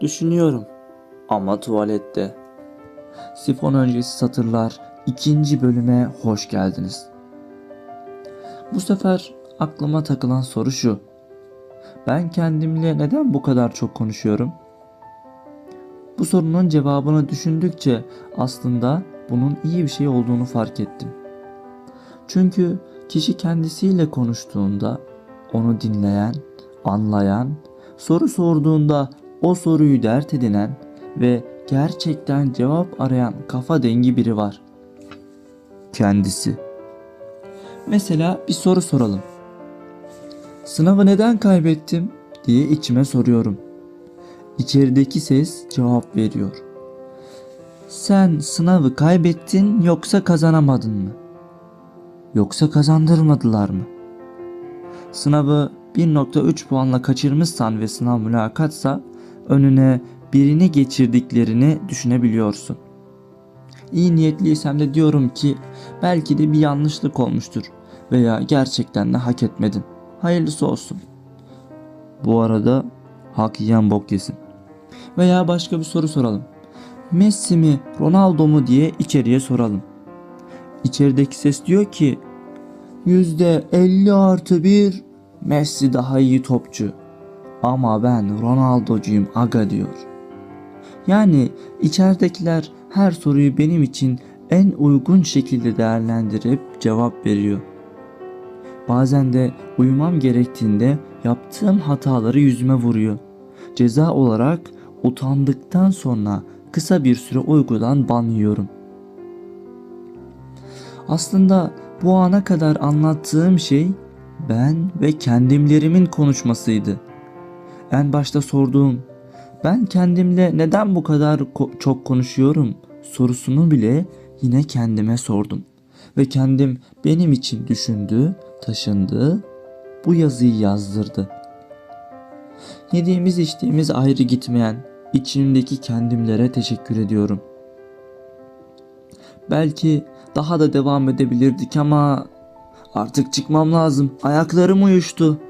Düşünüyorum. Ama tuvalette. Sifon öncesi satırlar ikinci bölüme hoş geldiniz. Bu sefer aklıma takılan soru şu. Ben kendimle neden bu kadar çok konuşuyorum? Bu sorunun cevabını düşündükçe aslında bunun iyi bir şey olduğunu fark ettim. Çünkü kişi kendisiyle konuştuğunda onu dinleyen, anlayan, soru sorduğunda o soruyu dert edinen ve gerçekten cevap arayan kafa dengi biri var. Kendisi. Mesela bir soru soralım. Sınavı neden kaybettim diye içime soruyorum. İçerideki ses cevap veriyor. Sen sınavı kaybettin yoksa kazanamadın mı? Yoksa kazandırmadılar mı? Sınavı 1.3 puanla kaçırmışsan ve sınav mülakatsa önüne birini geçirdiklerini düşünebiliyorsun. İyi niyetliysem de diyorum ki belki de bir yanlışlık olmuştur veya gerçekten de hak etmedin. Hayırlısı olsun. Bu arada hak yiyen bok yesin. Veya başka bir soru soralım. Messi mi Ronaldo mu diye içeriye soralım. İçerideki ses diyor ki %50 artı 1 Messi daha iyi topçu. Ama ben Ronaldo'cuyum aga diyor. Yani içeridekiler her soruyu benim için en uygun şekilde değerlendirip cevap veriyor. Bazen de uyumam gerektiğinde yaptığım hataları yüzüme vuruyor. Ceza olarak utandıktan sonra kısa bir süre uykudan ban yiyorum. Aslında bu ana kadar anlattığım şey ben ve kendimlerimin konuşmasıydı. En başta sorduğum ben kendimle neden bu kadar ko- çok konuşuyorum sorusunu bile yine kendime sordum. Ve kendim benim için düşündü, taşındı, bu yazıyı yazdırdı. Yediğimiz içtiğimiz ayrı gitmeyen içimdeki kendimlere teşekkür ediyorum. Belki daha da devam edebilirdik ama artık çıkmam lazım. Ayaklarım uyuştu.